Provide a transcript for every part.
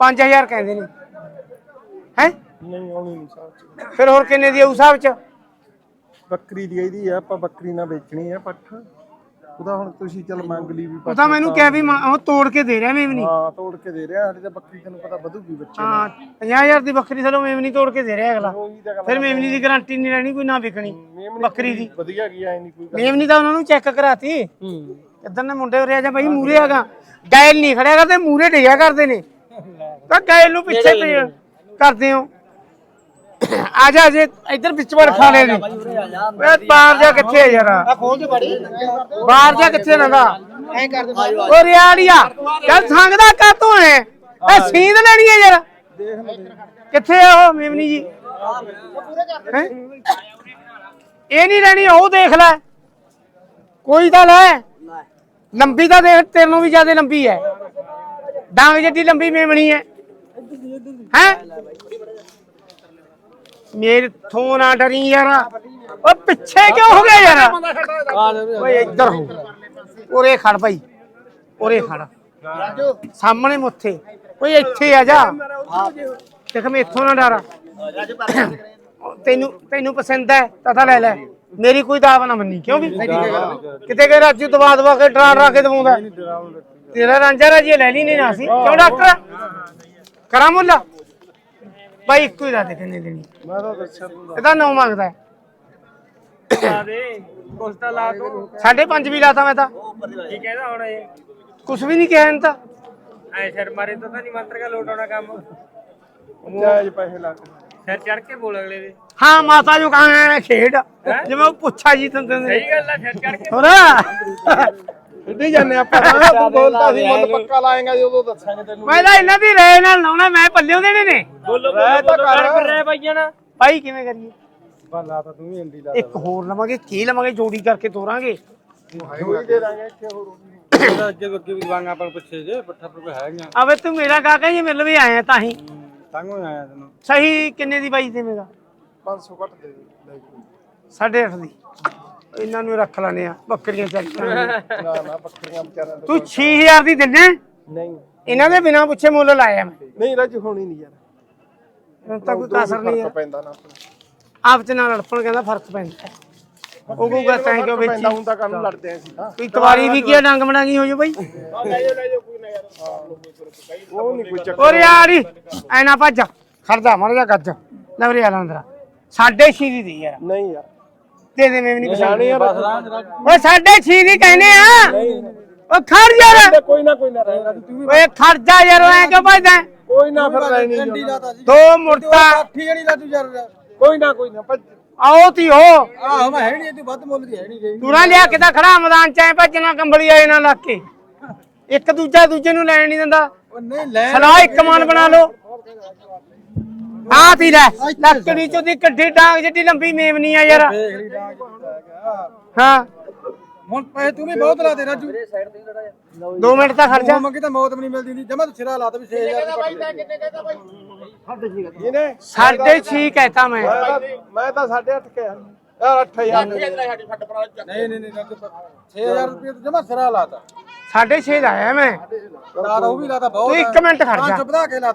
5000 ਕਹਿੰਦੇ ਨੇ। ਹੈ? ਨਹੀਂ ਆਉਣੀ ਨਹੀਂ ਸਾਹ ਫਿਰ ਹੋਰ ਕਿੰਨੇ ਦੀ ਆਊ ਹਿਸਾਬ ਚ? ਬੱਕਰੀ ਦੀ ਇਹਦੀ ਆ ਆਪਾਂ ਬੱਕਰੀ ਨਾ ਵੇਚਣੀ ਆ ਪੱਠ। ਉਹਦਾ ਹੁਣ ਤੁਸੀਂ ਚੱਲ ਮੰਗ ਲਈ ਵੀ ਉਹ ਤਾਂ ਮੈਨੂੰ ਕਿਹਾ ਵੀ ਮੈਂ- ਉਹ ਤੋੜ ਕੇ ਦੇ ਰਿਹਾ ਮੇਵਨੀ। ਹਾਂ ਤੋੜ ਕੇ ਦੇ ਰਿਹਾ ਸਾਡੀ ਤਾਂ ਬੱਕਰੀ ਤੈਨੂੰ ਪਤਾ ਵਧੂਗੀ ਬੱਚੇ ਹਾਂ 50000 ਦੀ ਬੱਕਰੀ ਥਲੋਂ ਮੇਵਨੀ ਤੋੜ ਕੇ ਦੇ ਰਿਹਾ ਅਗਲਾ। ਉਹੀ ਤਾਂ ਗੱਲ ਫਿਰ ਮੇਵਨੀ ਦੀ ਗਾਰੰਟੀ ਨਹੀਂ ਲੈਣੀ ਕੋਈ ਨਾ ਵਿਕਣੀ ਬੱਕਰੀ ਦੀ। ਵਧੀਆ ਗਈ ਐ ਨਹੀਂ ਕੋਈ ਗੱਲ ਮੇਵਨੀ ਤਾਂ ਉਹਨਾਂ ਨੂੰ ਚੈੱਕ ਕਰਾਤੀ। ਹੂੰ। ਕਿੱਧਰ ਨੇ ਮੁੰਡੇ ਉਰੇ ਆ ਜਾ ਬਾਈ ਮੂਰੇ ਆਗਾ ਗੈਲ ਨਹੀਂ ਖੜਿਆ ਕਰਦੇ ਮੂਰੇ ਡਿਆ ਕਰਦੇ ਨੇ। ਤਾਂ ਗੈਲ ਨੂੰ ਪਿੱਛੇ ਤੇ ਕਰਦੇ ਹੋ। ਆ ਜਾ ਜੇ ਇੱਧਰ ਵਿੱਚ ਵੜ ਖਾ ਲੈ ਨੇ। ਓਏ ਬਾਹਰ ਜਾ ਕਿੱਥੇ ਆ ਯਾਰ? ਖੋਲ ਦੇ ਬੜੀ। ਬਾਹਰ ਜਾ ਕਿੱਥੇ ਨੰਦਾ ਐ ਕਰ ਦੇ ਓ ਰਿਆੜੀਆ ਚੱਲ ਸੰਗਦਾ ਕਾਤੋਂ ਹੈ। ਇਹ ਸੀਂਦ ਲੈਣੀ ਹੈ ਯਾਰ। ਕਿੱਥੇ ਆ ਉਹ ਮੇਮਨੀ ਜੀ? ਇਹ ਨਹੀਂ ਲੈਣੀ ਉਹ ਦੇਖ ਲੈ। ਕੋਈ ਤਾਂ ਲੈ। ਲੰਬੀ ਤਾਂ ਦੇਖ ਤੇਰਨੋਂ ਵੀ ਜ਼ਿਆਦਾ ਲੰਬੀ ਹੈ ਡਾਂਗ ਜਿੱਡੀ ਲੰਬੀ ਮੇਮਣੀ ਹੈ ਹੈ? ਮੇਰੇ ਥੋਂ ਨਾ ਡਰੀ ਯਾਰ। ਓ ਪਿੱਛੇ ਕਿਉਂ ਹੋ ਗਿਆ ਯਾਰ? ਓਏ ਇੱਧਰ ਹੋ। ਉਰੇ ਖੜ ਭਾਈ ਉਰੇ ਖੜ। ਸਾਹਮਣੇ ਮੁੱਥੇ। ਓਏ ਇੱਥੇ ਆ ਜਾ। ਦੇਖ ਮੈਂ ਇੱਥੋਂ ਨਾ ਡਰ। ਤੈਨੂੰ ਤੈਨੂੰ ਪਸੰਦ ਹੈ ਤਾਂ ਲੈ ਲੈ। ਮੇਰੀ ਕੋਈ ਦਾਵ ਨਾ ਮੰਨੀ। ਕਿਉਂ ਵੀ? ਕਿਤੇ ਕਿ ਰਾਜੂ ਦਵਾ ਦਵਾ ਕੇ ਡਰਾ ਡਰਾ ਕੇ ਦਵਾਉਂਦਾ ਤੇਰਾ ਰਾਂਝਾ ਰਾਜੀ ਲੈ ਲਈ ਨਹੀਂ ਨਾ ਸੀ ਕਿਉਂ ਡਾਕਟਰ? ਕਰਾਂ ਮੁੱਲਾ? ਭਾਈ ਇੱਕੋ ਹੀ ਰਾਤ ਕਿੰਨੇ ਦੇਣੀ ਮੈਂ ਤਾਂ ਦੱਸਿਆ ਤੂੰ ਇਹਦਾ ਨੌ ਮੰਗਦਾ। ਲਾ ਤੂੰ ਸਾਢੇ ਪੰਜ ਵੀ ਲਾਤਾ ਮੈਂ ਤਾਂ। ਕੀ ਕਹਿੰਦਾ ਹੁਣ ਇਹ? ਕੁਛ ਵੀ ਨਹੀਂ ਕਿਹਾ ਇਹਨੇ ਤਾਂ। ਐ ਸਿਰ ਮਾਰੇ ਤਾਂ ਤਾਂ ਨਹੀਂ ਮੰਤਰ ਕਾ ਲੋਟ ਆਉਣਾ ਕੰਮ। ਜਾਇਜ਼ ਪੈਸੇ ਲੱਗ ਸਿਰ ਚੜ ਕੇ ਬੋਲ ਅਗਲੇ ਦੇ। ਹਾਂ ਮਾਤਾ ਜੋ ਕਹਾਂ ਖੇਡ। ਜਿਵੇਂ ਉਹ ਪੁੱਛਾ ਜੀ ਤੰਦੇ ਸਹੀ ਗੱਲ ਆ ਸਿਰ ਚੜ ਕੇ ਹੋਰ। ਇੱਡੀ ਜਾਂਦੇ ਆਪਾਂ। ਹਾਂ, ਤੂੰ ਬੋਲਦਾ ਸੀ ਮੁੱਲ ਪੱਕਾ ਲਾਏਗਾ ਜਦੋਂ ਦੱਸਾਂਗੇ ਤੈਨੂੰ। ਮੈਂ ਤਾਂ ਇਹਨਾਂ ਦੀ ਰਹਿ ਨਾਲ ਲਾਉਣਾ ਮੈਂ ਪੱਲਿਓ ਦੇਣੇ ਨੇ। ਬੋਲੋ ਰਹਿ ਤਾਂ ਕਰ ਫਿਰ ਰਹਿ ਪਾਈਆਂ ਨਾ ਭਾਈ ਕਿਵੇਂ ਕਰੀਏ? ਬੱਲਾ ਤਾਂ ਤੂੰ ਵੀ ਇੰਡੀ ਲਾ ਇੱਕ ਹੋਰ ਲਵਾਂਗੇ ਕੀ ਲਵਾਂਗੇ ਜੋੜੀ ਕਰਕੇ ਤੋਰਾਂਗੇ। ਜੋਈ ਦੇ ਦਾਂਗੇ ਇੱਥੇ ਹੋਰ ਅੱਗੇ ਅੱਗੇ ਵੀ ਵਾਂਗਾ ਪਰ ਪਿੱਛੇ ਜੇ ਪੱਠਾ ਪਰ ਹੈਗੀਆਂ। ਆਵੇ ਤੂੰ ਮੇਰਾ ਕਾਕਾ ਜੀ ਮਿਲ ਵੀ ਆਇਆ ਤਾਂ ਹੀ। ਤੰਗੋ ਆਇਆ ਤੈਨੂੰ। ਸਹੀ ਕਿੰਨੇ ਦੀ ਬਾਈ ਦੇਵੇਂਗਾ 500 ਘੱਟ ਦੇ ਦੇ ਲੈ ਜੀ। ਸਾਢੇ ਅੱਠ ਦੀ। ਇਹਨਾਂ ਨੂੰ ਰੱਖ ਲੈਣੇ ਆ ਬੱਕਰੀਆਂ ਚੱਲਦੀਆਂ ਨਾ ਨਾ ਬੱਕਰੀਆਂ ਵਿਚਾਰਿਆਂ ਦੇ ਤੂੰ 6000 ਦੀ ਦਿੰਨੇ ਨਹੀਂ। ਇਹਨਾਂ ਦੇ ਬਿਨਾ ਪੁੱਛੇ ਮੁੱਲ ਲਾਇਆ ਮੈਂ। ਨਹੀਂ ਰੱਜ ਹੋਣੀ ਨਹੀਂ ਯਾਰ। ਮੈਨੂੰ ਤਾਂ ਕੋਈ ਕਸਰ ਨਹੀਂ ਪੈਂਦਾ ਨਾ। ਆਪਣਾ ਆਪ ਚ ਨਾਲ ਲੜਪਣ ਕਹਿੰਦਾ ਫ਼ਰਕ ਪੈਂਦਾ। ਉਹ ਕਹੂਗਾ ਤੈਂ ਕਿਉਂ ਵੇਚੀ ਪੈਂਦਾ ਹੁੰਦਾ ਕੰਮ ਲੜਦੇ ਆਂ ਸੀ ਕੋਈ ਤਵਾਰੀ ਵੀ ਕੀ ਡੰਗ ਮੜਾਂਗੀ ਹੋ ਜੋ ਬਾਈ? ਉਹ ਨਹੀਂ ਕੋਈ ਚੱਕਰ। ਓਰ ਯਾਰੀ ਐ ਨਾ ਭੱਜ। ਖੜਦਾ ਮਰ ਜਾ ਗੱਜ। ਲੈ ਵੀਰੇ ਆਲਾ ਅੰਦਰ ਸਾਢੇ ਛੇ ਦੀ ਦੇ ਯਾਰ। ਨਹੀਂ ਯਾਰ। ਦੇ ਦੇ ਮੈਂ ਵੀ ਨਹੀਂ ਪਛਾਣ ਜਾਣੀ ਯਾਰ ਓਏ ਸਾਢੇ ਛੇ ਦੀ ਕਹਿੰਦੇ ਆ। ਓ ਖੜ ਯਾਰ। ਕੋਈ ਨਾ ਕੋਈ ਨਾ ਰਹੇਗਾ ਤੂੰ ਵੀ ਓਏ ਖੜ ਜਾ ਯਾਰ ਐ ਕਿਉਂ ਭੱਜਦਾ? ਕੋਈ ਨਾ ਫਿਰ ਲੈਣੀ ਦੋ ਮੁਰਤਾ। ਠੀਕ ਨਹੀਂ ਲਾ ਤੂੰ ਯਾਰ ਕੋਈ ਨਾ ਕੋਈ ਨਾ ਆਓ ਤੀ ਹੋ। ਆਹ ਮੈਂ ਹੈ ਨਹੀਂ ਤੂੰ ਵੱਧ ਮੁੱਲ ਦੀ ਹੈ ਨਹੀਂ ਗਈ। ਤੂੰ ਨਾ ਲਿਆ ਕਿਦਾ ਖੜਾ ਮੈਦਾਨ ਚ ਐ ਭੱਜਣਾ ਕੰਬਲੀ ਆਏ ਨਾ ਲੱਗ ਕੇ। ਇੱਕ ਦੂਜਾ ਦੂਜੇ ਨੂੰ ਲੈਣ ਨਹੀਂ ਦਿੰਦਾ। ਉਹ ਨਹੀਂ ਲੈ। ਸਲਾਹ ਇੱਕ ਮਨ ਬਣਾ ਲਓ। ਆ ਤੀ ਲੈ। ਲੱਕੜੀ ਚੋਂ ਦੀ ਕੱਢੀ ਡਾਂਗ ਜਿੱਡੀ ਲੰਬੀ ਮੇਵਨੀ ਆ ਯਾਰ। ਹਾਂ। ਹੁਣ ਪੈਸੇ ਤੂੰ ਵੀ ਬਹੁਤ ਲਾ ਦੇ ਰਾਜੂ। 2 ਮਿੰਟ ਤਾਂ ਖੜ ਜਾ। ਉਹ ਮੰਗੀ ਤਾਂ ਮੌਤ ਵੀ ਨਹੀਂ ਮਿਲਦੀ ਨਹੀਂ ਜਮਾ ਤੂੰ ਸਿਰਾ ਲਾ ਤਾ ਵੀ 6000 ਦੀ। ਇਹਨੇ ਸਾਢੇ ਛੇ ਕਹਿਤਾ ਮੈਂ ਮੈਂ। ਤਾਂ- ਮੈਂ ਤਾਂ 8.5 ਕਿਹਾ ਯਾਰ 8000 ਨਹੀਂ ਨਹੀਂ ਨਹੀਂ ਰਾਜੂ 6000 ਰੁਪਏ ਤੂੰ ਜਮਾ ਸਿਰਾ ਲਾ ਤਾ। ਸਾਢੇ ਛੇ ਦਾ ਆਇਆ ਮੈਂ। ਲਾ ਤਾ ਉਹ ਵੀ ਲਾ ਤਾ ਬਹੁਤ ਤੂੰ ਇੱਕ ਮਿੰਟ ਤਾ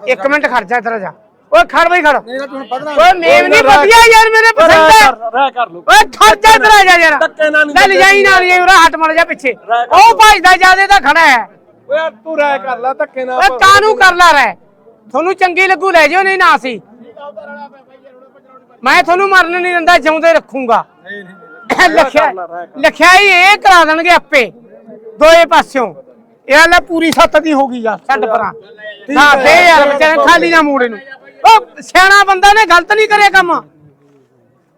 ਇੱਕ ਮਿੰਟ ਖੜ ਜਾ ਇੱਧਰ ਆ ਜਾ। ਓਏ ਖੜ ਬਈ ਖੜ। ਨਹੀਂ ਓਏ ਮੇਵਨੀ ਵਧੀਆ ਯਾਰ ਮੇਰੇ ਪਸੰਦ। ਹੈ ਰਹਿ ਕਰ ਲੋ ਓਏ ਖੜ ਜਾ ਇੱਧਰ ਆ ਜਾ ਯਾਰ। ਧੱਕੇ ਨਾਲ ਨਹੀਂ ਲੈ ਲਿਜਾਈ ਨਾਲ ਉਰਾ ਹਟ ਮੜ ਜਾ ਪਿੱਛੇ। ਉਹ ਭਜਦਾ ਜਿਆਦੇ ਤਾਂ ਖੜਾ ਹੈ। ਓਏ ਤੂੰ ਰਹਿ ਕਰ ਲੈ ਧੱਕੇ ਨਾਲ ਓਏ ਕਾਨੂੰ ਕਰ ਲਾ ਰਹਿ? ਤੁਹਾਨੂੰ ਚੰਗੀ ਲੱਗੂ ਲੈ ਜਿਓ ਨਹੀਂ ਨਾ ਸੀ ਮੈਂ ਤੁਹਾਨੂੰ ਮਰਨ ਨਹੀਂ ਦਿੰਦਾ ਜਿਉਂਦੇ ਰੱਖੂੰਗਾ। ਨਹੀਂ ਨਹੀਂ ਲਿਖਿਆ ਲਿਖਿਆ ਹੀ ਇਹ ਕਰਾ ਦੇਣਗੇ ਆਪੇ। ਦੋਏ ਪਾਸਿਓਂ। ਇਹ ਲੈ ਪੂਰੀ ਸੱਤ ਦੀ ਹੋ ਗਈ ਯਾਰ ਛੱਡ ਪਰਾਂ। ਨਾ ਦੇ ਯਾਰ ਵਿਚਾਰੇ ਖਾਲੀ ਨਾ ਮੂੜੇ ਨੂੰ। ਉਹ ਸਿਆਣਾ ਬੰਦਾ ਨੇ ਗਲਤ ਨਹੀਂ ਕਰਿਆ ਕੰਮ।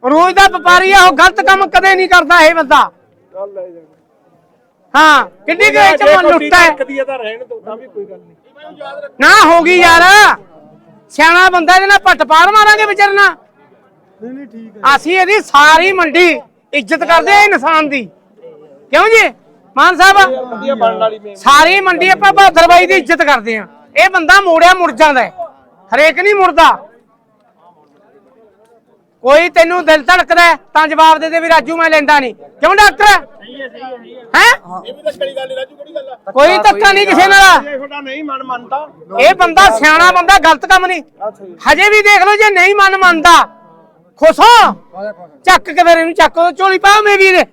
ਰੋਜ਼ ਦਾ ਵਪਾਰੀ ਆ ਉਹ ਗਲਤ ਕੰਮ ਕਦੇ ਨਹੀਂ ਕਰਦਾ ਇਹ ਬੰਦਾ। ਹਾਂ ਕਿੱਡੀ ਕੁ ਇਹ ਚ ਮਨ ਲੁੱਟਾ ਹੈ। ਕਦੀ ਤਾਂ ਰਹਿਣ ਦੋ ਤਾਂ ਵੀ ਕੋਈ ਗੱਲ ਨਹੀਂ ਨਾ ਹੋ ਗਈ ਯਾਰ। ਸਿਆਣਾ ਬੰਦਾ ਇਹਦੇ ਨਾਲ ਪੱਟ ਪਾਰ ਮਾਰਾਂਗੇ ਵਿਚਰਨਾ ਨਹੀਂ ਨਹੀਂ ਠੀਕ ਅਸੀਂ ਇਹਦੀ ਸਾਰੀ ਮੰਡੀ ਇੱਜ਼ਤ ਕਰਦੇ ਆ ਇਨਸਾਨ ਦੀ। ਕਿਉਂ ਜੀ? ਮਾਨ ਸਾਹਿਬ ਸਾਰੀ ਮੰਡੀ ਆਪਾਂ ਬਹਾਦਰ ਬਾਈ ਦੀ ਇੱਜ਼ਤ ਕਰਦੇ ਆ। ਇਹ ਬੰਦਾ ਮੋੜਿਆ ਮੁੜ ਜਾਂਦਾ ਹੈ। ਹਰੇਕ ਨਹੀਂ ਮੁੜਦਾ। ਕੋਈ ਤੈਨੂੰ ਦਿਲ ਧੜਕਦਾ ਤਾਂ ਜਵਾਬ ਦੇ ਦੇ ਵੀ ਰਾਜੂ, ਮੈਂ ਲੈਂਦਾ ਨਹੀਂ। ਕਿਉਂ ਡਾਕਟਰ? ਹੈ? ਕੋਈ ਧੱਕਾ ਨਹੀਂ ਕਿਸੇ ਨਾਲ। ਤੁਹਾਡਾ ਨਹੀਂ ਮਨ ਮੰਨਦਾ ਇਹ ਬੰਦਾ ਸਿਆਣਾ ਬੰਦਾ, ਗਲਤ ਕੰਮ ਨਹੀਂ। ਹਜੇ ਵੀ ਦੇਖ ਲਓ ਜੇ ਨਹੀਂ ਮਨ ਮੰਨਦਾ। ਖੁਸ਼ੋ ਚੱਕ ਕੇ ਫਿਰ ਇਹਨੂੰ ਚੱਕ ਝੋਲੀ ਪਾਓ ਮੇ ਵੀ ਇਹਦੇ।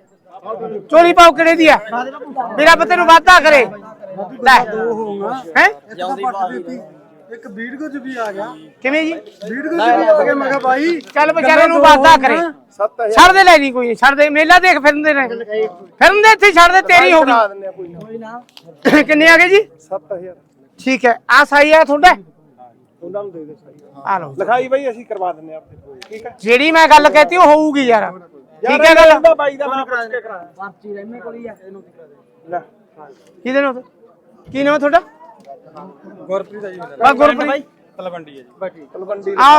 ਝੋਲੀ ਪਾਓ ਕਿਹੜੇ ਦੀ ਆ? ਮੇਰਾ ਪਤੇ ਨੂੰ ਵਾਅਦਾ ਕਰੇ। ਲੈ। ਹੈ? ਇੱਕ ਵੀਡੀਓ ਚ ਵੀ ਆ ਗਿਆ। ਕਿਵੇਂ ਜੀ? ਵੀਡੀਓ ਚ ਵੀ ਆ ਗਿਆ ਮੈਂ ਕਿਹਾ ਬਾਈ ਚੱਲ ਵਿਚਾਰੇ ਨੂੰ ਵਾਅਦਾ ਕਰੇ। 7000 ਛੱਡ ਦੇ ਲੈ ਨਹੀਂ ਕੋਈ ਛੱਡ ਦੇ। ਮੇਲਾ ਦੇਖ ਫਿਰਦੇ ਨੇ। ਫਿਰਦੇ ਇੱਥੇ ਹੀ ਛੱਡ ਦੇ ਤੇਰੀ ਹੋ ਨਾ। ਕਿੰਨੇ ਆ ਗਏ ਜੀ? 7000 ਠੀਕ ਹੈ। ਆ ਸਾਈ ਆ ਤੁਹਾਡਾ? ਉਹਨਾਂ ਨੂੰ ਦੇ ਦੇ ਸਹੀ ਆ ਲਓ। ਲਿਖਾਈ ਬਾਈ ਅਸੀਂ ਕਰਵਾ ਦਿੰਦੇ ਆ ਆਪਣੇ ਕੋਲ ਠੀਕ ਹੈ? ਜਿਹੜੀ ਮੈਂ ਗੱਲ ਕਹਿਤੀ ਉਹ ਹੋਊਗੀ ਯਾਰ। ਠੀਕ ਹੈ ਗੱਲ? ਇਹਦਾ ਬਾਈ ਦਾ ਮੈਂ ਪੁੱਛ ਕੇ ਕਰਾਇਆ ਪਰਚੀ ਰਹਿਮੇ ਕੋਲ ਹੀ ਆ। ਇਹਨੂੰ ਲੈ। ਕਿਹਦੇ ਨਾਲ ਕੀ ਨਾਮ ਹੈ ਤੁਹਾਡਾ? ਗੁਰਪ੍ਰੀਤ ਆ ਜੀ। ਬਾ ਗੁਰਪ੍ਰੀਤ ਤਲਵੰਡੀ ਆ ਜੀ। ਤਲਵੰਡੀ ਆ